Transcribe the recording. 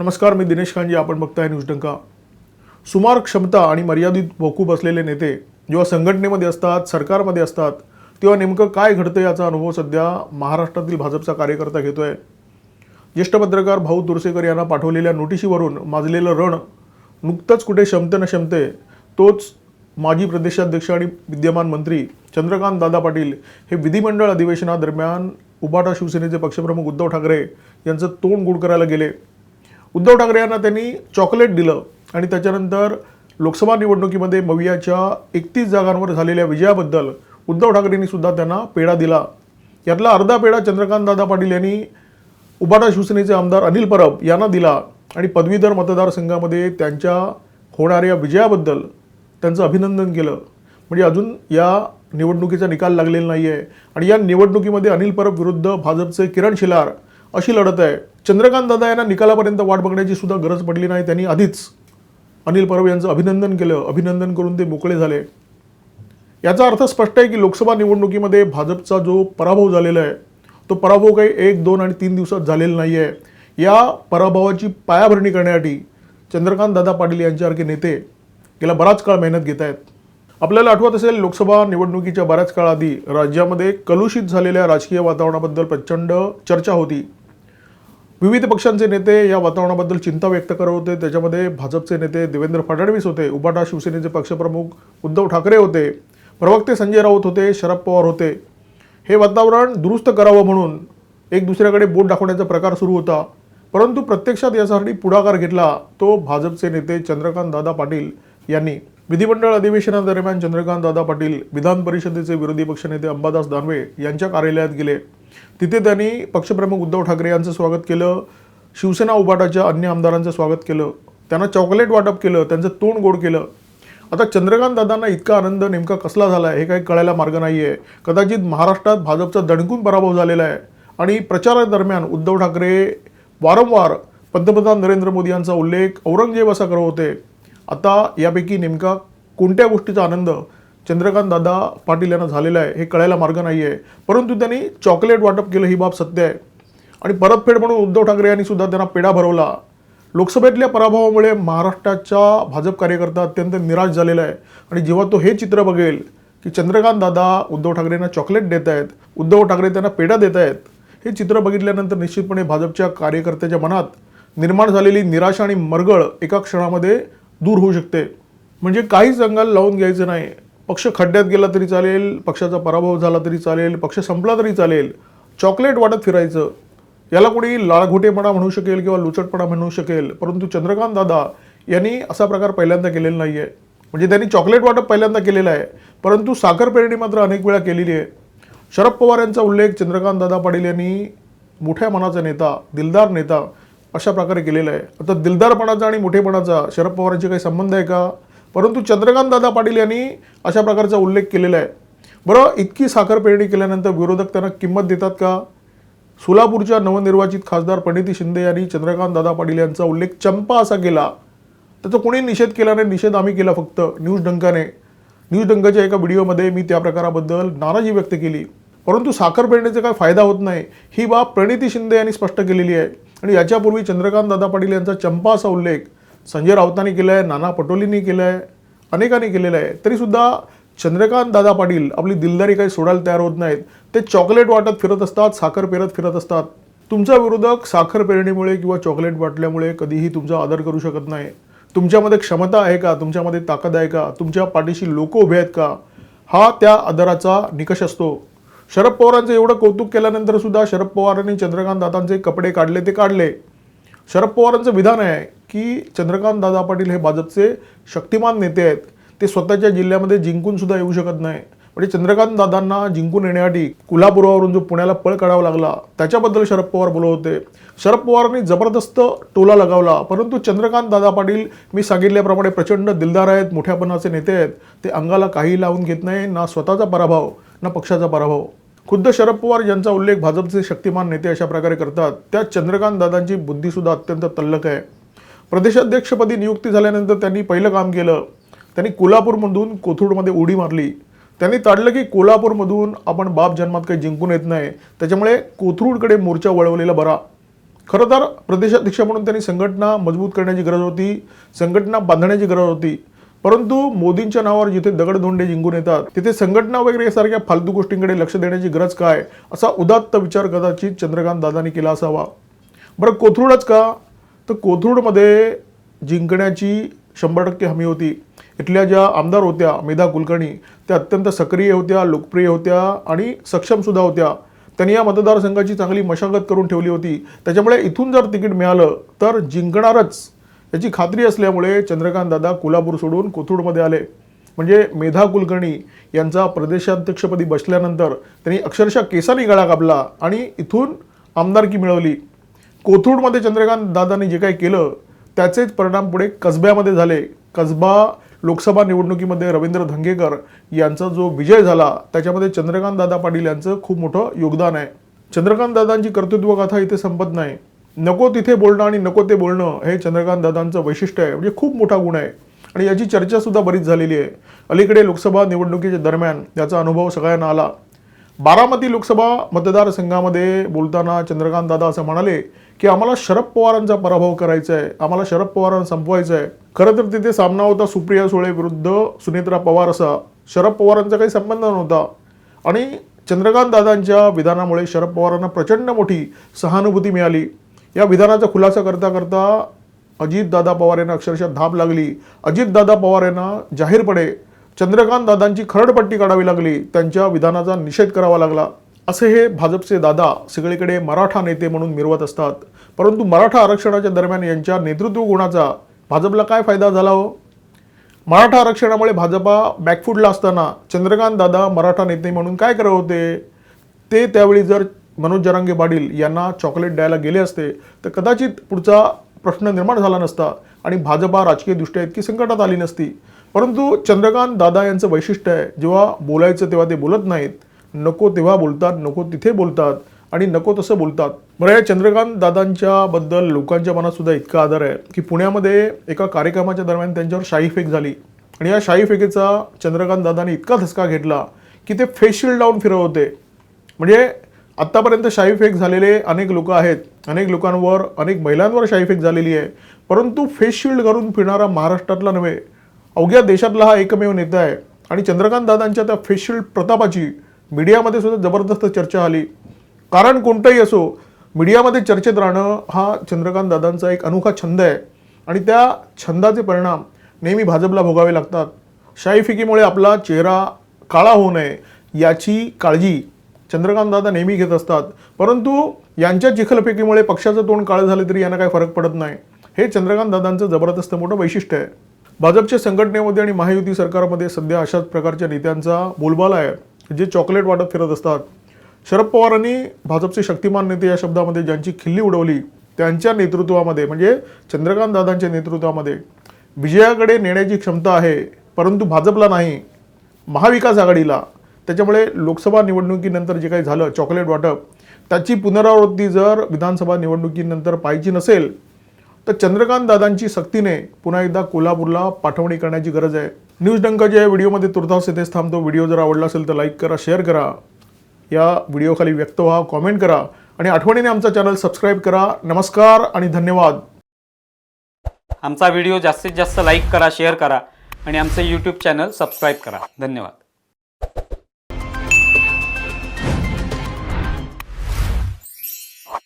नमस्कार मी दिनेश खानजी आपण बघताय न्यूज डंका. सुमार क्षमता आणि मर्यादित वकूफ असलेले नेते जेव्हा संघटनेमध्ये असतात सरकारमध्ये असतात तेव्हा नेमकं काय घडतं याचा अनुभव सध्या महाराष्ट्रातील भाजपचा कार्यकर्ता घेतो आहे ज्येष्ठ पत्रकार भाऊ तुरसेकर यांना पाठवलेल्या नोटिशीवरून माजलेलं रण नुकतंच कुठे शमते न शमते तोच माजी प्रदेशाध्यक्ष आणि विद्यमान मंत्री चंद्रकांत दादा पाटील हे विधिमंडळ अधिवेशनादरम्यान उबाटा शिवसेनेचे पक्षप्रमुख उद्धव ठाकरे यांचं तोंड गुड करायला गेले. उद्धव ठाकरे यांना त्यांनी चॉकलेट दिलं आणि त्याच्यानंतर लोकसभा निवडणुकीमध्ये मवियाच्या एकतीस जागांवर झालेल्या विजयाबद्दल उद्धव ठाकरेंनी सुद्धा त्यांना पेढा दिला. यातला अर्धा पेढा चंद्रकांत दादा पाटील यांनी उबाटा शिवसेनेचे आमदार अनिल परब यांना दिला आणि पदवीधर मतदारसंघामध्ये त्यांच्या होणाऱ्या विजयाबद्दल त्यांचं अभिनंदन केलं. म्हणजे अजून या निवडणुकीचा निकाल लागलेला नाही आहे आणि या निवडणुकीमध्ये अनिल परब विरुद्ध भाजपचे किरण शिलार अशी लढत आहे. चंद्रकांत दादा यांना निकालापर्यंत वाट बघण्याची सुद्धा गरज पडली नाही. त्यांनी आधीच अनिल परब यांचं अभिनंदन केलं. अभिनंदन करून ते मोकळे झाले. याचा अर्थ स्पष्ट आहे की लोकसभा निवडणुकीमध्ये भाजपचा जो पराभव झालेला आहे तो पराभव काही एक दोन आणि तीन दिवसात झालेला नाही आहे या पराभवाची पायाभरणी करण्यासाठी चंद्रकांत दादा पाटील यांच्यासारखे नेते गेला बराच काळ मेहनत घेत आहेत. आपल्याला आठवत असेल लोकसभा निवडणुकीच्या बऱ्याच काळ आधी राज्यामध्ये कलुषित झालेल्या राजकीय वातावरणाबद्दल प्रचंड चर्चा होती. विविध पक्षांचे नेते या वातावरणाबद्दल चिंता व्यक्त करत होते. त्याच्यामध्ये भाजपचे नेते देवेंद्र फडणवीस होते उबाटा शिवसेनेचे पक्षप्रमुख उद्धव ठाकरे होते प्रवक्ते संजय राऊत होते शरद पवार होते. हे वातावरण दुरुस्त करावं म्हणून एक दुसऱ्याकडे बोट दाखवण्याचा प्रकार सुरू होता. परंतु प्रत्यक्षात यासाठी पुढाकार घेतला तो भाजपचे नेते चंद्रकांत दादा पाटील यांनी. विधिमंडळ अधिवेशनादरम्यान चंद्रकांत दादा पाटील विधान परिषदेचे विरोधी पक्षनेते अंबादास दानवे यांच्या कार्यालयात गेले. तिथे त्यांनी पक्षप्रमुख उद्धव ठाकरे यांचं स्वागत केलं शिवसेना उबाटाच्या अन्य आमदारांचं स्वागत केलं त्यांना चॉकलेट वाटप केलं त्यांचं तोंड गोड केलं. आता चंद्रकांत दादांना इतका आनंद नेमका कसला झाला आहे हे काही कळायला मार्ग नाही आहे कदाचित महाराष्ट्रात भाजपचा दणकून पराभव झालेला आहे. आणि प्रचारादरम्यान उद्धव ठाकरे वारंवार पंतप्रधान नरेंद्र मोदी यांचा उल्लेख औरंगजेब असा करत होते. आता यापैकी नेमका कोणत्या गोष्टीचा आनंद चंद्रकांत दादा पाटील यांना झालेला आहे हे कळायला मार्ग नाही आहे परंतु त्यांनी चॉकलेट वाटप केलं ही बाब सत्य आहे. आणि परतफेड म्हणून उद्धव ठाकरे यांनी सुद्धा त्यांना पेढा भरवला. लोकसभेतल्या पराभवामुळे महाराष्ट्राच्या भाजप कार्यकर्ता अत्यंत निराश झालेला आहे. आणि जेव्हा तो हे चित्र बघेल की चंद्रकांत दादा उद्धव ठाकरेंना चॉकलेट देत आहेत उद्धव ठाकरे त्यांना पेढा देत आहेत हे चित्र बघितल्यानंतर निश्चितपणे भाजपच्या कार्यकर्त्याच्या मनात निर्माण झालेली निराशा आणि मरगळ एका क्षणामध्ये दूर होऊ शकते. म्हणजे काहीच अंगाला लावून घ्यायचं नाही. पक्ष खड्ड्यात गेला तरी चालेल पक्षाचा पराभव झाला तरी चालेल पक्ष संपला तरी चालेल चॉकलेट वाटत फिरायचं. याला कोणी लाळघोटेपणा म्हणू शकेल किंवा लुचटपणा म्हणू शकेल परंतु चंद्रकांत दादा यांनी असा प्रकार पहिल्यांदा केलेला नाही आहे म्हणजे त्यांनी चॉकलेट वाटप पहिल्यांदा केलेलं आहे परंतु साखर पेरणी मात्र अनेक वेळा केलेली आहे. शरद पवार यांचा उल्लेख चंद्रकांत दादा पाटील यांनी मोठ्या मनाचा नेता दिलदार नेता अशा प्रकारे केलेला आहे. आता दिलदारपणाचा आणि मोठेपणाचा शरद पवारांचे काही संबंध आहे का? परंतु चंद्रकांत दादा पाटील यांनी अशा प्रकारचा उल्लेख केलेला आहे. बरं इतकी साखर पेरणी केल्यानंतर विरोधक त्यांना किंमत देतात का? सोलापूरच्या नवनिर्वाचित खासदार प्रणिती शिंदे यांनी चंद्रकांत दादा पाटील यांचा उल्लेख चंपा असा केला. त्याचा कोणी निषेध केला नाही निषेध आम्ही केला फक्त न्यूज डंकाने न्यूज डंकाच्या एका व्हिडिओमध्ये मी त्या प्रकाराबद्दल नाराजी व्यक्त केली. परंतु साखर पेरणीचा काय फायदा होत नाही ही बाब प्रणिती शिंदे यांनी स्पष्ट केलेली आहे. आणि याच्यापूर्वी चंद्रकांत दादा पाटील यांचा चंपा असा उल्लेख संजय राऊतांनी केलं आहे नाना पटोलेंनी केलं आहे अनेकांनी केलेलं आहे तरीसुद्धा चंद्रकांत दादा पाटील आपली दिलदारी काही सोडायला तयार होत नाहीत. ते चॉकलेट वाटत फिरत असतात साखर पेरत फिरत असतात. तुमचा विरोधक साखर पेरणीमुळे किंवा चॉकलेट वाटल्यामुळे कधीही तुमचा आदर करू शकत नाही. तुमच्यामध्ये क्षमता आहे का? तुमच्यामध्ये ताकद आहे का? तुमच्या पाठीशी लोक उभे आहेत का? हा त्या आदराचा निकष असतो. शरद पवारांचं एवढं कौतुक केल्यानंतर सुद्धा शरद पवारांनी चंद्रकांत दादांचे कपडे काढले ते काढले. शरद पवारांचं विधान आहे. की चंद्रकांत दादा पाटील हे भाजपचे शक्तिमान नेते आहेत. ते स्वतःच्या जिल्ह्यामध्ये जिंकून सुद्धा येऊ शकत नाही. म्हणजे चंद्रकांत दादांना जिंकून येण्यासाठी कोल्हापुरावरून जो पुण्याला पळ काढावा लागला त्याच्याबद्दल शरद पवार बोलत होते. शरद पवारांनी जबरदस्त टोला लगावला परंतु चंद्रकांत दादा पाटील मी सांगितल्याप्रमाणे प्रचंड दिलदार आहेत मोठ्यापणाचे नेते आहेत. ते अंगाला काही लावून घेत नाही ना स्वतःचा पराभव ना पक्षाचा पराभव. खुद्द शरद पवार यांचा उल्लेख भाजपचे शक्तिमान नेते अशा प्रकारे करतात. त्या चंद्रकांत दादांची बुद्धीसुद्धा अत्यंत तल्लक आहे. प्रदेशाध्यक्षपदी नियुक्ती झाल्यानंतर त्यांनी पहिलं काम केलं. त्यांनी कोल्हापूरमधून कोथरूडमध्ये उडी मारली. त्यांनी ताडलं की कोल्हापूरमधून आपण बाप जन्मात काही जिंकून येत नाही. त्याच्यामुळे कोथरूडकडे मोर्चा वळवलेला बरा. खरं तर प्रदेशाध्यक्ष म्हणून त्यांनी संघटना मजबूत करण्याची गरज होती संघटना बांधण्याची गरज होती. परंतु मोदींच्या नावावर जिथे दगडधोंडे जिंकून येतात तिथे संघटना वगैरे सारख्या फालतू गोष्टींकडे लक्ष देण्याची गरज काय? असा उदात्त विचार कदाचित चंद्रकांत दादांनी केला असावा. बरं कोथरूडच का? तर कोथरूडमध्ये जिंकण्याची शंभर टक्के हमी होती. इथल्या ज्या आमदार होत्या मेधा कुलकर्णी त्या अत्यंत सक्रिय होत्या लोकप्रिय होत्या आणि सक्षमसुद्धा होत्या. त्यांनी या मतदारसंघाची चांगली मशागत करून ठेवली होती. त्याच्यामुळे इथून जर तिकीट मिळालं तर जिंकणारच. याची खात्री असल्यामुळे चंद्रकांत दादा कोल्हापूर सोडून कोथरूडमध्ये आले. म्हणजे मेधा कुलकर्णी यांचा प्रदेशाध्यक्षपदी बसल्यानंतर त्यांनी अक्षरशः केसानी गळा कापला आणि इथून आमदारकी मिळवली. कोथरूडमध्ये चंद्रकांत दादांनी जे काही केलं त्याचेच परिणाम पुढे कसब्यामध्ये झाले. कसबा लोकसभा निवडणुकीमध्ये रवींद्र धंगेकर यांचा जो विजय झाला त्याच्यामध्ये चंद्रकांत दादा पाटील यांचं खूप मोठं योगदान आहे. चंद्रकांत दादांची कर्तृत्व कथा इथे संपत नाही. नको तिथे बोलणं आणि नको ते बोलणं हे चंद्रकांत दादांचं वैशिष्ट्य आहे. म्हणजे खूप मोठा गुण आहे. आणि याची चर्चासुद्धा बरीच झालेली आहे. अलीकडे लोकसभा निवडणुकीच्या दरम्यान याचा अनुभव सगळ्यांना आला. बारामती लोकसभा मतदारसंघामध्ये बोलताना चंद्रकांत दादा असं म्हणाले की आम्हाला शरद पवारांचा पराभव करायचा आहे आम्हाला शरद पवारांना संपवायचं आहे. खरं तर तिथे सामना होता सुप्रिया सुळे विरुद्ध सुनेत्रा पवार असा. शरद पवारांचा काही संबंध नव्हता. आणि चंद्रकांत दादांच्या विधानामुळे शरद पवारांना प्रचंड मोठी सहानुभूती मिळाली. या विधानाचा खुलासा करता करता अजितदादा पवार यांना अक्षरशः धाप लागली. अजितदादा पवार यांना जाहीरपणे चंद्रकांत दादांची खरडपट्टी काढावी लागली त्यांच्या विधानाचा निषेध करावा लागला. असे हे भाजपचे दादा सगळीकडे मराठा नेते म्हणून मिरवत असतात. परंतु मराठा आरक्षणाच्या दरम्यान यांच्या नेतृत्व गुणाचा भाजपला काय फायदा झाला हो? मराठा आरक्षणामुळे भाजपा बॅकफूटला असताना चंद्रकांत दादा मराठा नेते म्हणून काय करत होते? ते त्यावेळी जर मनोज जरांगे पाटील यांना चॉकलेट द्यायला गेले असते तर कदाचित पुढचा प्रश्न निर्माण झाला नसता आणि भाजपा राजकीयदृष्ट्या इतकी संकटात आली नसती. परंतु चंद्रकांत दादा यांचं वैशिष्ट्य आहे जेव्हा बोलायचं तेव्हा ते बोलत नाहीत नको तेव्हा बोलतात नको तिथे बोलतात आणि नको तसं बोलतात. बरं या चंद्रकांत दादांच्याबद्दल लोकांच्या मनात सुद्धा इतका आदर आहे की पुण्यामध्ये एका कार्यक्रमाच्या दरम्यान त्यांच्यावर शाही फेक झाली. आणि या शाही फेकेचा चंद्रकांत दादाने इतका धसका घेतला की ते फेस डाऊन लावून फिरत होते. म्हणजे आत्तापर्यंत शाही फेक झालेले अनेक लोक आहेत अनेक लोकांवर अनेक महिलांवर शाही फेक झालेली आहे. परंतु फेस शिल्ड करून फिरणारा महाराष्ट्रातला नव्हे अवघ्या देशातला हा एकमेव नेता आहे. आणि चंद्रकांत दादांच्या त्या फेसशिल्ड प्रतापाची मीडियामध्ये सुद्धा जबरदस्त चर्चा आली. कारण कोणतंही असो मीडियामध्ये चर्चेत राहणं हा चंद्रकांत दादांचा एक अनोखा छंद आहे. आणि त्या छंदाचे परिणाम नेहमी भाजपला भोगावे लागतात. शाही फिकीमुळे आपला चेहरा काळा होऊ नये याची काळजी चंद्रकांत दादा नेहमी घेत असतात. परंतु यांच्या चिखलफेकीमुळे पक्षाचं तोंड काळं झालं तरी यांना काही फरक पडत नाही. हे चंद्रकांत दादांचं जबरदस्त मोठं वैशिष्ट्य आहे. भाजपच्या संघटनेमध्ये आणि महायुती सरकारमध्ये सध्या अशाच प्रकारच्या नेत्यांचा बोलबाला आहे जे चॉकलेट वाटत फिरत असतात. शरद पवारांनी भाजपचे शक्तिमान नेते या शब्दामध्ये ज्यांची खिल्ली उडवली त्यांच्या नेतृत्वामध्ये म्हणजे चंद्रकांत दादांच्या नेतृत्वामध्ये विजयाकडे नेण्याची क्षमता आहे परंतु भाजपला नाही महाविकास आघाडीला. त्याच्यामुळे लोकसभा निवडणुकीनंतर जे काही झालं चॉकलेट वाटप त्याची पुनरावृत्ती जर विधानसभा निवडणुकीनंतर पाहिजे नसेल तर चंद्रकांत दादांची सक्तीने पुन्हा एकदा कोल्हापूरला पाठवणी करण्याची गरज आहे. न्यूज डंकाच्या या व्हिडिओमध्ये तुर्तास येथेच थांबतो. व्हिडिओ जर आवडला असेल तर लाईक करा शेअर करा. या व्हिडिओखाली व्यक्त व्हा कॉमेंट करा आणि आठवणीने आमचा चॅनल सबस्क्राईब करा. नमस्कार आणि धन्यवाद. आमचा व्हिडिओ जास्तीत जास्त लाईक करा शेअर करा आणि आमचं यूट्यूब चॅनल सबस्क्राईब करा. धन्यवाद.